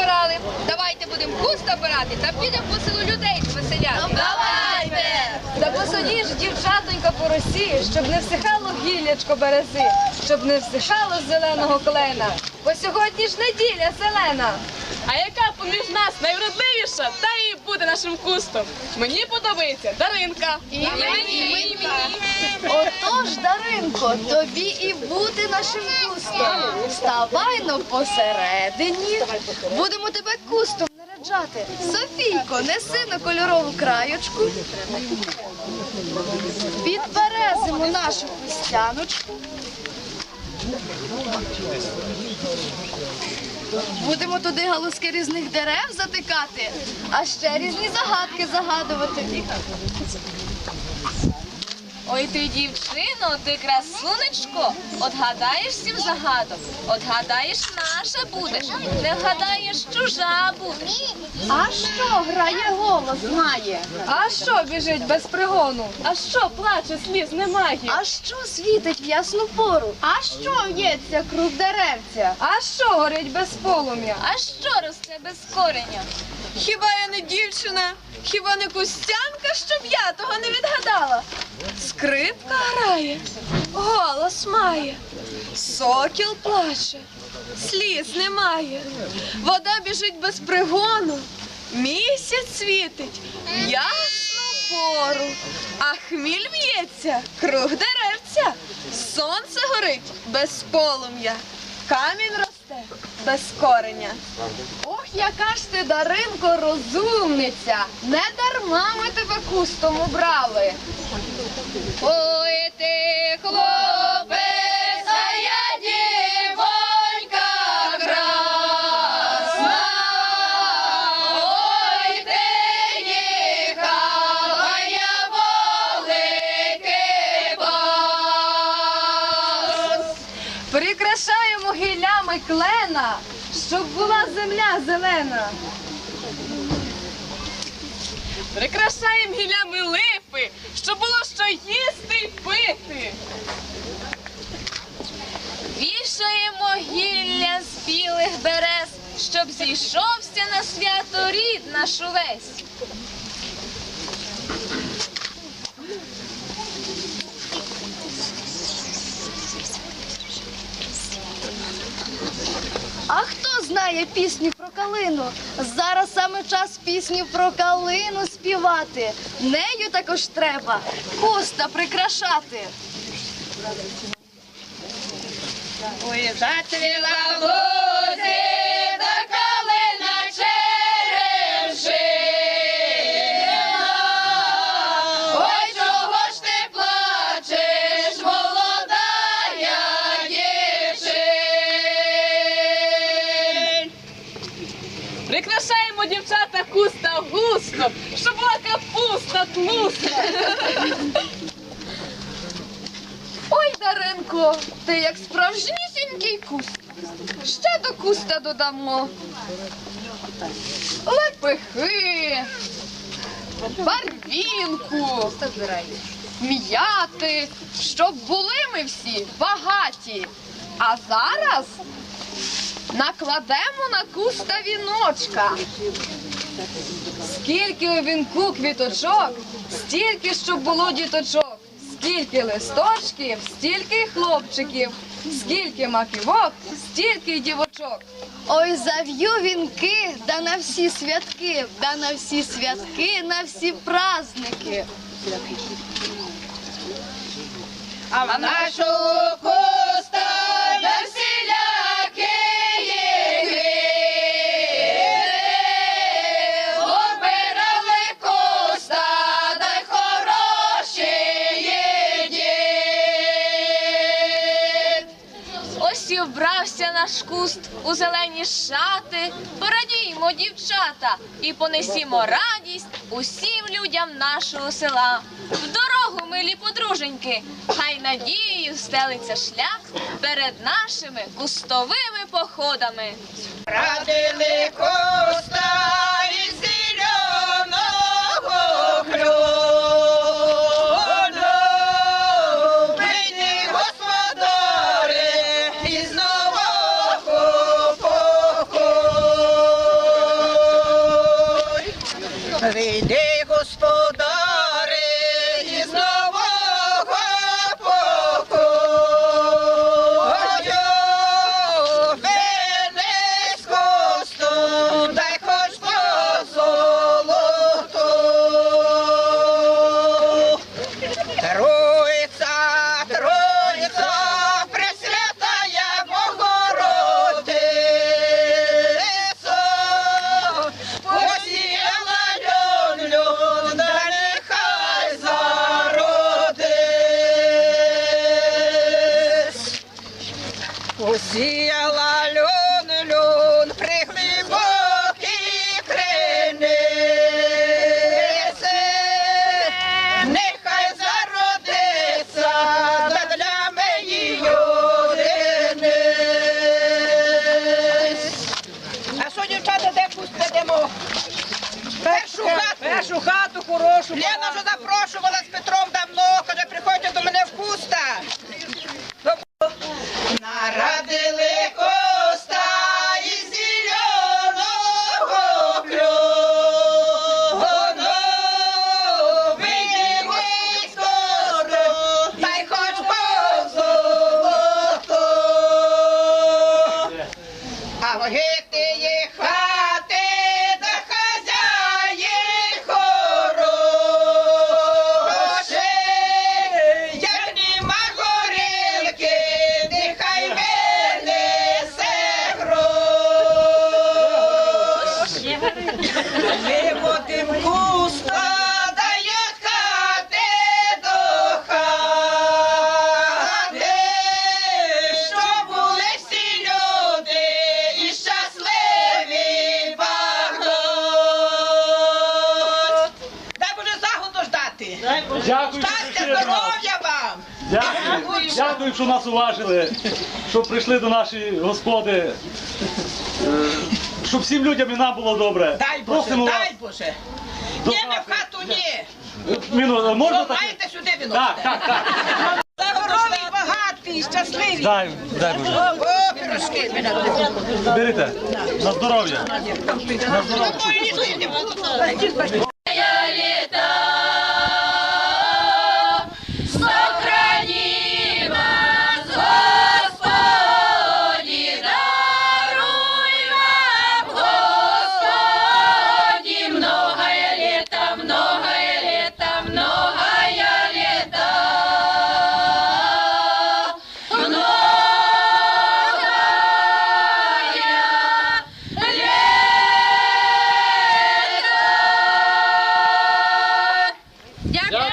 зібрали. Давайте будемо куста обирати та підемо по селу людей звеселяти. Давайте! Та посадіш, дівчатонька по росі, щоб не всихало гіллячко берези, щоб не всихало зеленого клена. Бо сьогодні ж неділя зелена. А яка поміж нас найвродливіша, та буде нашим кустом. Мені подобається Даринка. І мені. Отож, Даринко, тобі і бути нашим кустом. Ставай но посередині. Будемо тебе кустом наряджати. Софійко, неси на кольорову краєчку. Підперезимо нашу хустяночку. Будемо туди галузки різних дерев затикати, а ще різні загадки загадувати. Ой ти, дівчино, ти красунечко, отгадаєш сім загадок, отгадаєш наша будеш, не вгадаєш чужа будеш. А що грає голос має? А що біжить без пригону? А що плаче, сліз немає? А що світить в ясну пору? А що в'ється круг деревця? А що горить без полум'я? А що росте без кореня? Хіба я не дівчина? Хіба не кустянка, щоб я того не відгадала? Скрипка грає, голос має, сокіл плаче, сліз немає, вода біжить без пригону, місяць світить, ясну пору, а хміль в'ється круг деревця, сонце горить без полум'я, камінь росте без кореня. Ох, яка ж ти, Даринко, розумниця! Не дарма ми тебе кустом убрали. Ой, ти хлопець, я дівонька красна. Ой, ти. Прикрашаємо гіллями клена, щоб була земля зелена. Прикрашаємо гіллями липи, щоб було що їсти й пити. Вішаємо гілля з білих берез, щоб зійшовся на свято рід наш увесь. А хто знає пісню про калину? Зараз саме час пісню про калину співати. Нею також треба куста прикрашати. Ой, зацвіла в лузі, да калина черемшина. Ой, чого ж ти плачеш, молодая дівчин? Прикрашаємо дівчата куста густо, щоб була капуста тлуста. Ой, Даренко, ти як справжнісінький куст. Ще до куста додамо. Лепехи, барвінку, м'яти, щоб були ми всі багаті. А зараз накладемо на куста віночка. Скільки у вінку квіточок, стільки, щоб було діточок. Скільки листочків, стільки хлопчиків, скільки маківок, стільки дівочок. Ой, зав'ю вінки, да на всі святки, да на всі святки, на всі праздники. А в нашу наш куст у зелені шати. Порадіймо, дівчата, і понесімо радість усім людям нашого села. В дорогу, милі подруженьки, хай надією стелиться шлях перед нашими кустовими походами. Радили куста Троїця, Троїця, Пресвятая Богородиця, посіяла люблю, да нехай зародись. Посіяла Хорошу. Лена вже запрошувала з Петром давно, каже, приходьте до мене в куста. Нарадили коста із зеленого кльону. Вийди скоро, та й хоч по золото. А в Дякую, Щастя, здоров'я вам. Дякую, дякую, що нас уважили, що прийшли до нашої господи. Е, Щоб всім людям і нам було добре. Дай Боже, вас дай Боже. до Ні, ми в хату ні. Міну, можна так? маєте сюди вино. Так, так, так. Здорові, багаті, щасливі. Дай, дай Боже. О, пирожки мене Берите. На здоров'я. На здоров'я. যাক